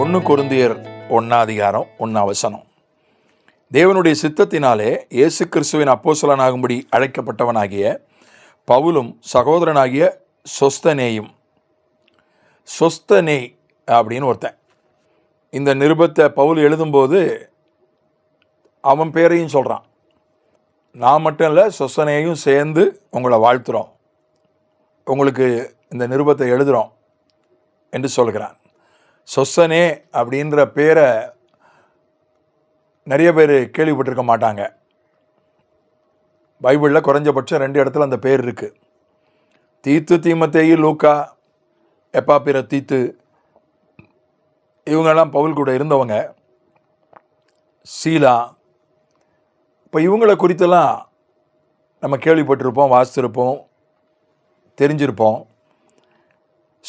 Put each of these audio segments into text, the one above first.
ஒன்று கொருந்தியர் ஒன்னாதிகாரம் ஒன்னாவசனம் தேவனுடைய சித்தத்தினாலே இயேசு கிறிஸ்துவின் அப்போசலனாகும்படி அழைக்கப்பட்டவனாகிய பவுலும் சகோதரனாகிய சொஸ்தனேயும். சொஸ்தனே அப்படின்னு ஒருத்தன். இந்த நிருபத்தை பவுல் எழுதும்போது அவன் பேரையும் சொல்கிறான் நான் மட்டும் இல்லை சொஸ்தனேயும் சேர்ந்து உங்களை வாழ்த்துறோம். உங்களுக்கு இந்த நிருபத்தை எழுதுகிறோம் என்று சொல்கிறான். சொசனே அப்படின்ற பேரை நிறைய பேர் கேள்விப்பட்டிருக்க மாட்டாங்க. பைபிளில் குறைஞ்சபட்சம் ரெண்டு இடத்துல அந்த பேர் இருக்குது தீத்து தீமத்தேயும் லூக்கா எப்பாப்பிர தீத்து. இவங்கெல்லாம் பவுல் கூட இருந்தவங்க. சீலா. இப்போ இவங்களை குறித்தெல்லாம் நம்ம கேள்விப்பட்டிருப்போம் வாசித்திருப்போம் தெரிஞ்சிருப்போம்.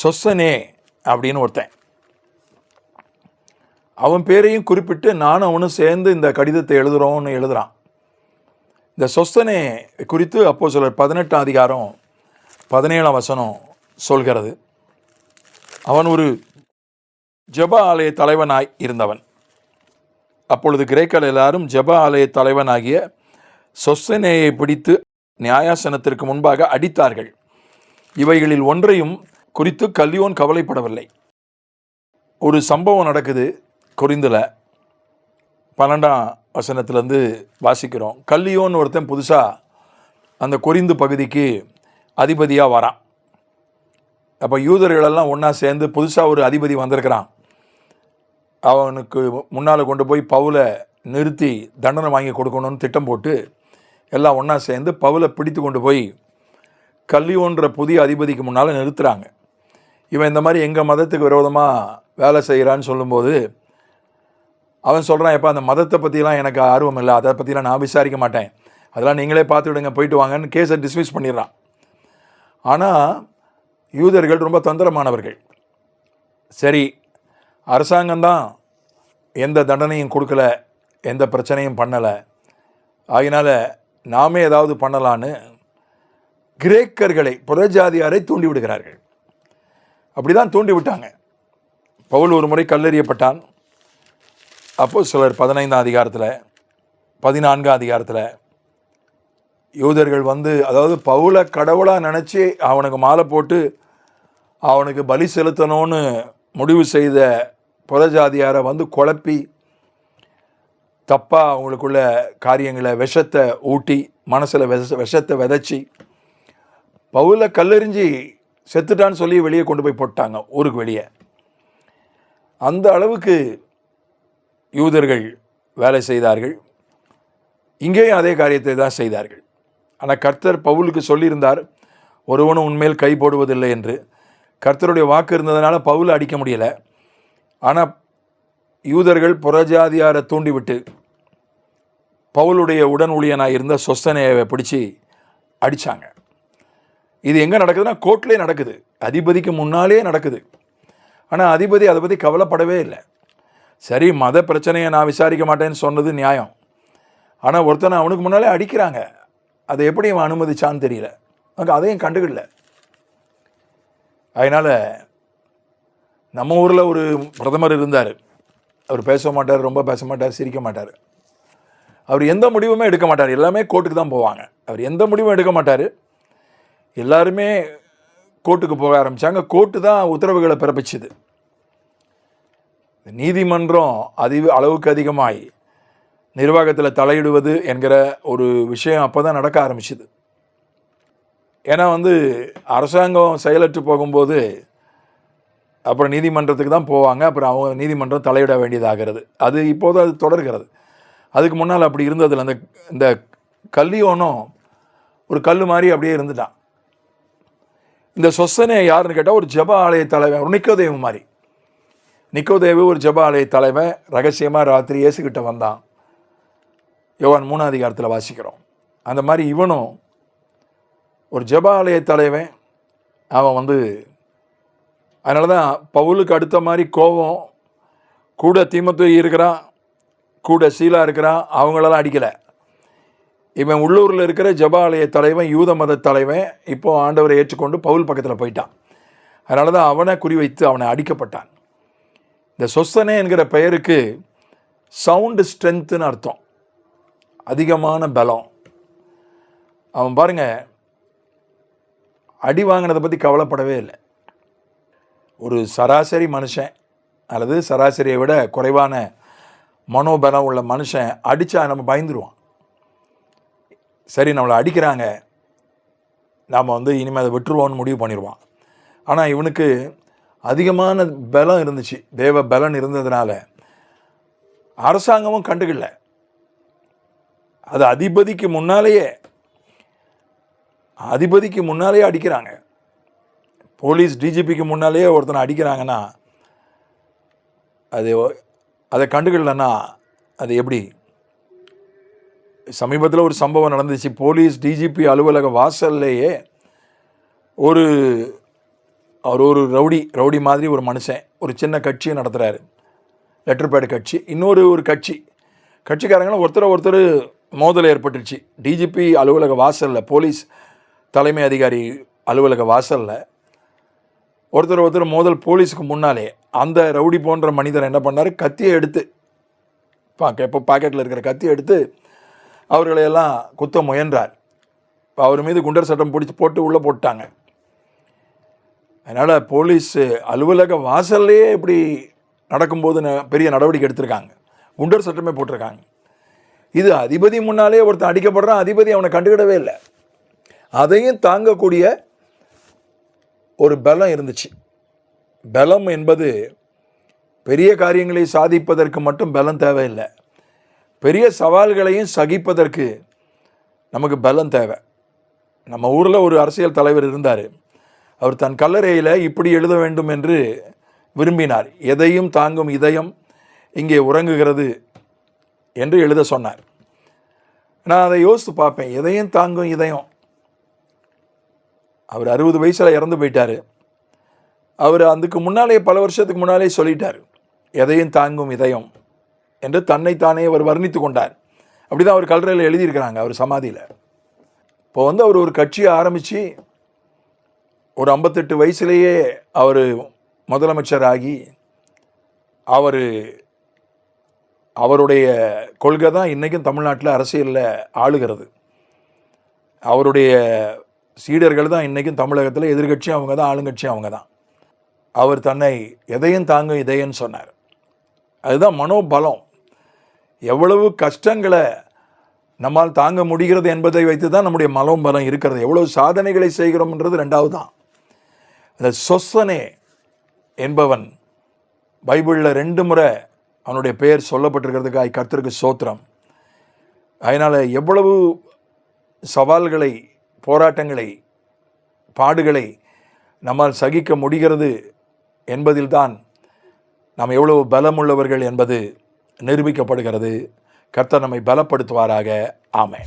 சொசனே அப்படின்னு ஒருத்தன். அவன் பேரையும் குறிப்பிட்டு நானும் அவனும் சேர்ந்து இந்த கடிதத்தை எழுதுகிறோம்னு எழுதுகிறான் இந்த சொஸ்தனே குறித்து அப்போ சிலர் பதினெட்டாம் அதிகாரம் பதினேழாம் வசனம் சொல்கிறது. அவன் ஒரு ஜெப ஆலய தலைவனாய் இருந்தவன். அப்பொழுது கிரேக்கர் எல்லாரும் ஜப ஆலய தலைவனாகிய சொஸ்தனேயை பிடித்து நியாயாசனத்திற்கு முன்பாக அடித்தார்கள். இவைகளில் ஒன்றையும் குறித்து கல்யோன் கவலைப்படவில்லை. ஒரு சம்பவம் நடக்குது. கொரிந்தில் பன்னெண்டாம் வசனத்துலேருந்து வாசிக்கிறோம். கல்லியோன்னு ஒருத்தன் புதுசாக அந்த கொரிந்து பகுதிக்கு அதிபதியாக வரான். அப்போ யூதர்களெல்லாம் ஒன்றா சேர்ந்து புதுசாக ஒரு அதிபதி வந்திருக்கிறான். அவனுக்கு முன்னால் கொண்டு போய் பவுலை நிறுத்தி தண்டனை வாங்கி கொடுக்கணும்னு திட்டம் போட்டு எல்லாம் ஒன்றா சேர்ந்து பவுலை பிடித்து கொண்டு போய் கல்லியோன்ற புதிய அதிபதிக்கு முன்னால் நிறுத்துகிறாங்க இவன் இந்த மாதிரி எங்கள் மதத்துக்கு விரோதமாக வேலை செய்கிறான்னு சொல்லும்போது அவன் சொல்கிறான் எப்போ அந்த மதத்தை பற்றிலாம் எனக்கு ஆர்வம் இல்லை. அதை பற்றிலாம் நான் விசாரிக்க மாட்டேன். அதெல்லாம் நீங்களே பார்த்துவிடுங்க போயிட்டு வாங்கன்னு கேஸை டிஸ்மிஸ் பண்ணிடுறான். ஆனால் யூதர்கள் ரொம்ப தந்திரமானவர்கள். சரி அரசாங்கம்தான் எந்த தண்டனையும் கொடுக்கல எந்த பிரச்சனையும் பண்ணலை. ஆகினால நாமே ஏதாவது பண்ணலான்னு கிரேக்கர்களை புறஜாதியாரை தூண்டி விடுகிறார்கள் அப்படி தான் தூண்டி விட்டாங்க பவுல் ஒரு முறை கல்லெறியப்பட்டான். அப்போ சிலர் பதினைந்தாம் அதிகாரத்தில் பதினான்காம் அதிகாரத்தில் யூதர்கள் வந்து அதாவது பவுலை கடவுளாக நினச்சி அவனுக்கு மாலை போட்டு அவனுக்கு பலி செலுத்தணும்னு முடிவு செய்த புறஜாதியாரை வந்து குழப்பி தப்பாக அவங்களுக்குள்ள காரியங்களை விஷத்தை ஊட்டி மனசில் விஷ விஷத்தை விதைச்சி பவுலை கல்லெறிஞ்சி செத்துட்டான்னு சொல்லி வெளியே கொண்டு போய் போட்டாங்க ஊருக்கு வெளியே. அந்த அளவுக்கு யூதர்கள் வேலை செய்தார்கள். இங்கேயும் அதே காரியத்தை தான் செய்தார்கள். ஆனால் கர்த்தர் பவுலுக்கு சொல்லியிருந்தார் ஒருவனும் உண்மையில் கை போடுவதில்லை என்று. கர்த்தருடைய வாக்கு இருந்ததுனால பவுல் அடிக்க முடியலை. ஆனால் யூதர்கள் புறஜாதியாரை தூண்டிவிட்டு பவுலுடைய உடன் ஊழியனாக இருந்த சொஸ்தனையை பிடிச்சி அடித்தாங்க இது எங்கே நடக்குதுன்னா கோர்ட்லேயே நடக்குது. அதிபதிக்கு முன்னாலே நடக்குது. ஆனால் அதிபதி அதை பற்றி கவலைப்படவே இல்லை. சரி மத பிரச்சனையை நான் விசாரிக்க மாட்டேன்னு சொன்னது நியாயம். ஆனால் ஒருத்தனை அவனுக்கு முன்னாலே அடிக்கிறாங்க. அதை எப்படி அவன் அனுமதிச்சான்னு தெரியல. அங்கே அதையும் கண்டுக்கல. அதனால் நம்ம ஊரில் ஒரு பிரதமர் இருந்தார். அவர் பேச மாட்டார் ரொம்ப பேச மாட்டார் சிரிக்க மாட்டார். அவர் எந்த முடிவுமே எடுக்க மாட்டார். எல்லாமே கோர்ட்டுக்கு தான் போவாங்க. அவர் எந்த முடிவும் எடுக்க மாட்டார். எல்லாருமே கோர்ட்டுக்கு போக ஆரம்பித்தாங்க கோர்ட்டு தான் உத்தரவுகளை பிறப்பிச்சுது. நீதிமன்றம் அதி அளவுக்கு அதிகமாய் நிர்வாகத்தில் தலையிடுவது என்கிற ஒரு விஷயம் அப்போ தான் நடக்க ஆரம்பிச்சுது. ஏன்னா வந்து அரசாங்கம் செயலற்று போகும்போது அப்புறம் நீதிமன்றத்துக்கு தான் போவாங்க அப்புறம் அவங்க நீதிமன்றம் தலையிட வேண்டியதாகிறது. அது இப்போது அது தொடர்கிறது. அதுக்கு முன்னால் அப்படி இருந்ததில்ல. அந்த இந்த கல்லியோனும் ஒரு கல் மாதிரி அப்படியே இருந்துட்டான். இந்த சொசனை யாருன்னு கேட்டால் ஒரு ஜப ஆலய தலைவன் ஒரு மாதிரி. நிக்கோதேவு ஒரு ஜப ஆலய தலைவன் ரகசியமாக ராத்திரி இயேசுக்கிட்ட வந்தான். யோவான் மூணாம் அதிகாரத்தில் வாசிக்கிறோம். அந்த மாதிரி இவனும் ஒரு ஜப ஆலய தலைவன். அவன் வந்து அதனால தான் பவுலுக்கு அடுத்த மாதிரி கோபம். கூட தீமத்து இருக்கிறான் கூட சீலாக இருக்கிறான் அவங்களெல்லாம் அடிக்கலை. இவன் உள்ளூரில் இருக்கிற ஜபாலய தலைவன் யூத மத தலைவன் இப்போது ஆண்டவரை ஏற்றுக்கொண்டு பவுல் பக்கத்தில் போயிட்டான். அதனால தான் அவனை குறிவைத்து அவனை அடிக்கப்பட்டான். இந்த சொஸ்தனே என்கிற பெயருக்கு சவுண்டு ஸ்ட்ரென்த்துன்னு அர்த்தம். அதிகமான பலம். அவன் பாருங்க அடி வாங்கினதை பற்றி கவலைப்படவே இல்லை. ஒரு சராசரி மனுஷன் அல்லது சராசரியை விட குறைவான மனோபலம் உள்ள மனுஷன் அடித்தா நம்ம பயந்துருவான். சரி நம்மளை அடிக்கிறாங்க. நாம் வந்து இனிமேல் அதை விட்டுருவோன்னு முடிவு பண்ணிடுவான். ஆனால் இவனுக்கு அதிகமான பலம் இருந்துச்சு. தேவ பலன் இருந்ததுனால. அரசாங்கமும் கண்டுக்கல. அது அதிபதிக்கு முன்னாலேயே அதிபதிக்கு முன்னாலேயே அடிக்கிறாங்க. போலீஸ் டிஜிபிக்கு முன்னாலேயே ஒருத்தனை அடிக்கிறாங்கன்னா அது அதை கண்டுக்கலன்னா அது எப்படி? சமீபத்தில் ஒரு சம்பவம் நடந்துச்சு. போலீஸ் டிஜிபி அலுவலக வாசல்லையே ஒரு அவர் ஒரு ரவுடி ரவுடி மாதிரி ஒரு மனுஷன். ஒரு சின்ன கட்சியை நடத்துகிறாரு லெட்டர் பேடு கட்சி. இன்னொரு ஒரு கட்சி. கட்சிக்காரங்களும் ஒருத்தர் ஒருத்தர் மோதல் ஏற்பட்டுருச்சு. டிஜிபி அலுவலக வாசலில் போலீஸ் தலைமை அதிகாரி அலுவலக வாசலில் ஒருத்தர் ஒருத்தர் மோதல் போலீஸுக்கு முன்னாலே அந்த ரவுடி போன்ற மனிதர் என்ன பண்ணார்? கத்தியை எடுத்து பாக்க இப்போ பாக்கெட்டில் இருக்கிற கத்தியை எடுத்து அவர்களையெல்லாம் குத்த முயன்றார். இப்போ அவர் மீது குண்டர் சட்டம் பிடிச்சி போட்டு உள்ளே போட்டாங்க. அதனால் போலீஸ் அலுவலக வாசல்லையே இப்படி நடக்கும்போது ந- பெரிய நடவடிக்கை எடுத்திருக்காங்க. குண்டர் சட்டமே போட்டிருக்காங்க. இது அதிபதி முன்னாலே ஒருத்தன் அடிக்கப்படுறான் அதிபதி அவனை கண்டுக்கிடவே இல்லை. அதையும் தாங்கக்கூடிய ஒரு பலம் இருந்துச்சு. பலம் என்பது பெரிய காரியங்களை சாதிப்பதற்கு மட்டும் பலம் தேவையில்லை. பெரிய சவால்களையும் சகிப்பதற்கு நமக்கு பலம் தேவை. நம்ம ஊரில் ஒரு அரசியல் தலைவர் இருந்தார். அவர் தன் கல்லறையில் இப்படி எழுத வேண்டும் என்று விரும்பினார். எதையும் தாங்கும் இதயம் இங்கே உறங்குகிறது என்று எழுத சொன்னார். நான் அதை யோசித்து பார்ப்பேன். எதையும் தாங்கும் இதயம். அவர் அறுபது வயசில் இறந்து போயிட்டார். அவர் அதுக்கு முன்னாலே பல வருஷத்துக்கு முன்னாலே சொல்லிட்டார் எதையும் தாங்கும் இதயம் என்று தன்னைத்தானே அவர் வர்ணித்து கொண்டார். அப்படி தான் அவர் கல்லறையில் எழுதியிருக்கிறாங்க அவர் சமாதியில். இப்போ வந்து அவர் ஒரு கட்சியை ஆரம்பித்து ஒரு ஐம்பத்தெட்டு வயசுலேயே அவர் முதலமைச்சர் ஆகி அவர் அவருடைய கொள்கை தான் இன்றைக்கும் தமிழ்நாட்டில் அரசியலில் ஆளுகிறது. அவருடைய சீடர்கள் தான் இன்றைக்கும் தமிழகத்தில் எதிர்க்கட்சி அவங்க தான் ஆளுங்கட்சி அவங்க தான். அவர் தன்னை எதையும் தாங்கும் இதயன்னு சொன்னார். அதுதான் மனோபலம். எவ்வளவு கஷ்டங்களை நம்மால் தாங்க முடிகிறது என்பதை வைத்து தான் நம்முடைய மனோபலம் இருக்கிறது. எவ்வளவு சாதனைகளை செய்கிறோம்ன்றது ரெண்டாவது தான் இந்த சொசனே என்பவன் பைபிளில் ரெண்டு முறை அவனுடைய பெயர் சொல்லப்பட்டிருக்கிறதுக்காக கர்த்தருக்கு சோத்திரம். அதனால் எவ்வளவு சவால்களை போராட்டங்களை பாடுகளை நம்மால் சகிக்க முடிகிறது என்பதில்தான் நாம் எவ்வளவு பலமுள்ளவர்கள் என்பது நிரூபிக்கப்படுகிறது. கர்த்தர் நம்மை பலப்படுத்துவாராக. ஆமை